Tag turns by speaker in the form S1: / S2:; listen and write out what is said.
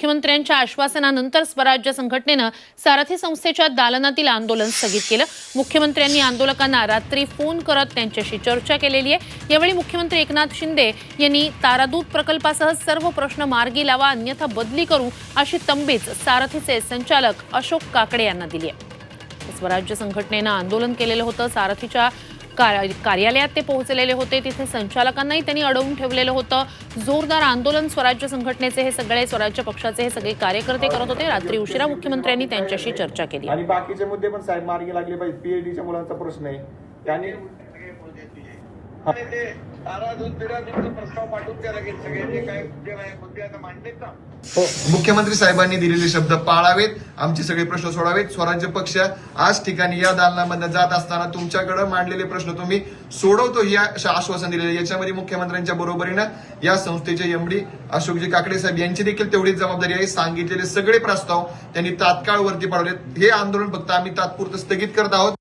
S1: मुख्यमंत्र्यांच्या आश्वासनानंतर स्वराज्य संघटनेनं सारथी संस्थेच्या दालनातील आंदोलन स्थगित केलं. मुख्यमंत्र्यांनी आंदोलकांना रात्री फोन करत त्यांच्याशी चर्चा केलेली आहे. यावेळी मुख्यमंत्री एकनाथ शिंदे यांनी तारादूत प्रकल्पासह सर्व प्रश्न मार्गी लावा अन्यथा बदली करू अशी तंबीच सारथीचे संचालक अशोक काकडे यांना दिली आहे. स्वराज्य संघटनेनं आंदोलन केलेलं होतं. सारथीच्या कार्यालयात ते पोहोचलेले होते. तिथे संचालकांनाही त्यांनी अडवून ठेवलेलं होतं. जोरदार आंदोलन स्वराज्य संघटनेचे हे सगळे स्वराज्य पक्षाचे हे सगळे कार्यकर्ते करत होते. रात्री उशिरा मुख्यमंत्र्यांनी त्यांच्याशी चर्चा केली.
S2: आणि बाकीचे मुद्दे पण साहेब मार्गी लागले पाहिजे पीएचडीच्या मुलांचा प्रश्न आहे. त्यांनी
S3: प्रस्ताव पाठवून द्या लगेच काय मुद्दे आता मांडलेत ना.
S2: हो
S4: मुख्यमंत्री साहेबांनी दिलेले शब्द पाळावेत आमचे सगळे प्रश्न सोडावेत. स्वराज्य पक्ष आज ठिकाणी या दालनामध्ये जात असताना तुमच्याकडे मांडलेले प्रश्न तुम्ही सोडवतो या अशा आश्वासन दिलेले याच्यामध्ये मुख्यमंत्र्यांच्या बरोबरीनं या संस्थेचे एमडी अशोकजी काकडे साहेब यांची देखील तेवढीच जबाबदारी आहे. सांगितलेले सगळे प्रस्ताव त्यांनी तात्काळ वरती पाडवलेत. हे आंदोलन फक्त आम्ही तात्पुरतं स्थगित करत आहोत.